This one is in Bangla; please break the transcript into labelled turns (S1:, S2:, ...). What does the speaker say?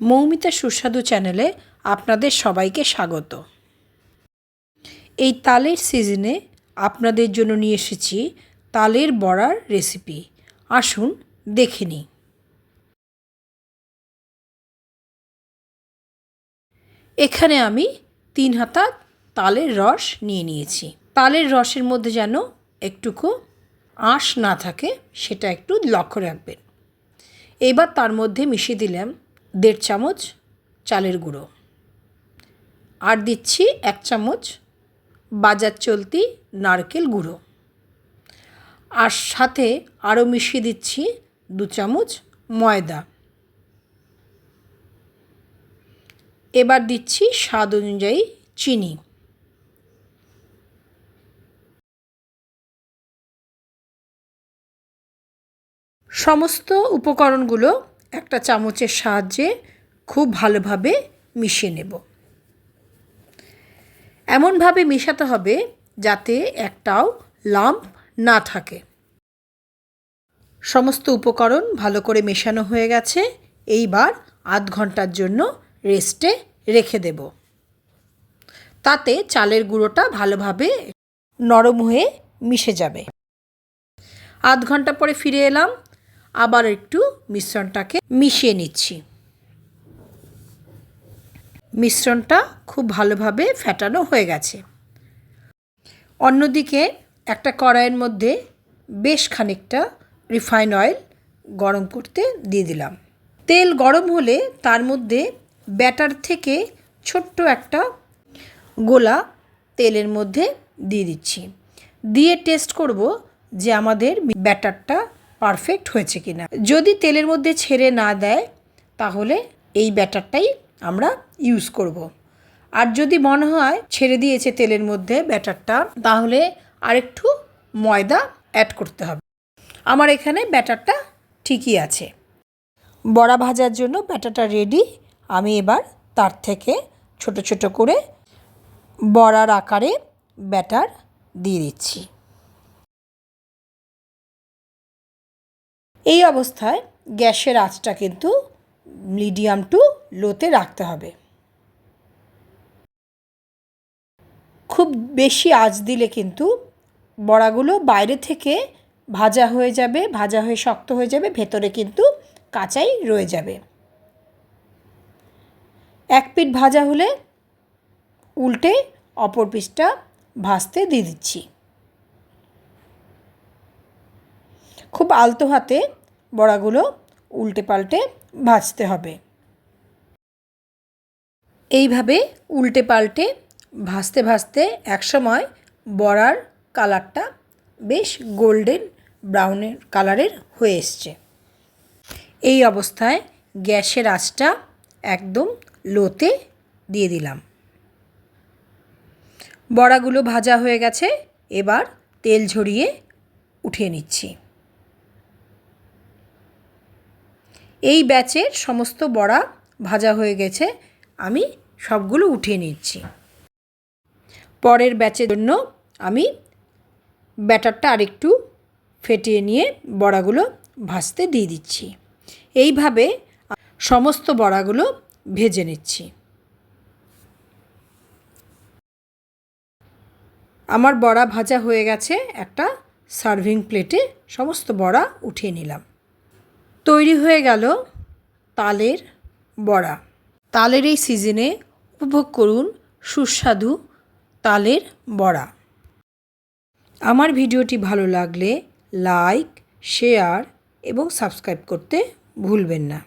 S1: মৌমিতা সুস্বাদু চ্যানেলে আপনাদের সবাইকে স্বাগত। এই তালের সিজনে আপনাদের জন্য নিয়ে এসেছি তালের বড়ার রেসিপি। আসুন দেখে নিই। এখানে আমি তিন হাতা তালের রস নিয়ে নিয়েছি। তালের রসের মধ্যে যেন একটুকু আঁশ না থাকে, সেটা একটু লক্ষ্য রাখবেন। এবার তার মধ্যে মিশিয়ে দিলাম দেড় চামচ চালের গুঁড়ো। আর দিচ্ছি এক চামচ বাজার চলতি নারকেল গুঁড়ো। আর সাথে আরও মিশিয়ে দিচ্ছি দু চামচ ময়দা। এবার দিচ্ছি স্বাদ অনুযায়ী চিনি। সমস্ত উপকরণগুলো একটা চামচের সাহায্যে খুব ভালোভাবে মিশিয়ে নেব। এমনভাবে মেশাতে হবে যাতে একটাও লাম্প না থাকে। সমস্ত উপকরণ ভালো করে মেশানো হয়ে গেছে। এইবার আধ ঘণ্টার জন্য রেস্টে রেখে দেব। তাতে চালের গুঁড়োটা ভালোভাবে নরম হয়ে মিশে যাবে। আধ ঘণ্টা পরে ফিরে এলাম। আবার একটু মিশ্রণটাকে মিশিয়ে নিচ্ছি। মিশ্রণটা খুব ভালোভাবে ফ্যাটানো হয়ে গেছে। অন্যদিকে একটা কড়াইয়ের মধ্যে বেশ খানিকটা রিফাইন অয়েল গরম করতে দিয়ে দিলাম। তেল গরম হলে তার মধ্যে ব্যাটার থেকে ছোট্ট একটা গোলা তেলের মধ্যে দিয়ে দিচ্ছি। দিয়ে টেস্ট করব যে আমাদের ব্যাটারটা পারফেক্ট হয়েছে কি না যদি তেলের মধ্যে ছেড়ে না দেয়, তাহলে এই ব্যাটারটাই আমরা ইউজ করব। আর যদি মনে হয় ছেড়ে দিয়েছে তেলের মধ্যে ব্যাটারটা, তাহলে আরেকটু ময়দা অ্যাড করতে হবে। আমার এখানে ব্যাটারটা ঠিকই আছে। বড়া ভাজার জন্য ব্যাটারটা রেডি আমি এবার তার থেকে ছোট ছোট করে বড়ার আকারে ব্যাটার দিয়ে দিচ্ছি। এই অবস্থায় গ্যাসের আঁচটা কিন্তু মিডিয়াম টু লোতে রাখতে হবে। খুব বেশি আঁচ দিলে কিন্তু বড়াগুলো বাইরে থেকে ভাজা হয়ে যাবে, ভাজা হয়ে শক্ত হয়ে যাবে, ভেতরে কিন্তু কাঁচাই রয়ে যাবে। এক পিঠ ভাজা হলে উল্টে অপর পিঠটা ভাজতে দিয়ে দিচ্ছি। খুব আলতো হাতে বড়াগুলো উল্টে পাল্টে ভাজতে হবে। এইভাবে উল্টে পাল্টে ভাজতে ভাজতে একসময় বড়ার কালারটা বেশ গোল্ডেন ব্রাউনের কালারের হয়ে এসছে। এই অবস্থায় গ্যাসের আঁচটা একদম লোতে দিয়ে দিলাম। বড়াগুলো ভাজা হয়ে গেছে, এবার তেল ঝরিয়ে উঠিয়ে নিচ্ছি। এই ব্যাচের সমস্ত বড়া ভাজা হয়ে গেছে, আমি সবগুলো উঠিয়ে নিচ্ছি। পরের ব্যাচের জন্য আমি ব্যাটারটা আরেকটু ফেটিয়ে নিয়ে বড়াগুলো ভাজতে দিয়ে দিচ্ছি। এইভাবে সমস্ত বড়াগুলো ভেজে নিচ্ছি। আমার বড়া ভাজা হয়ে গেছে, একটা সার্ভিং প্লেটে সমস্ত বড়া উঠিয়ে নিলাম। তৈরি হয়ে গেল তালের বড়া। তালের এই সিজনে উপভোগ করুন সুস্বাদু তালের বড়া। আমার ভিডিওটি ভালো লাগলে লাইক শেয়ার এবং সাবস্ক্রাইব করতে ভুলবেন না।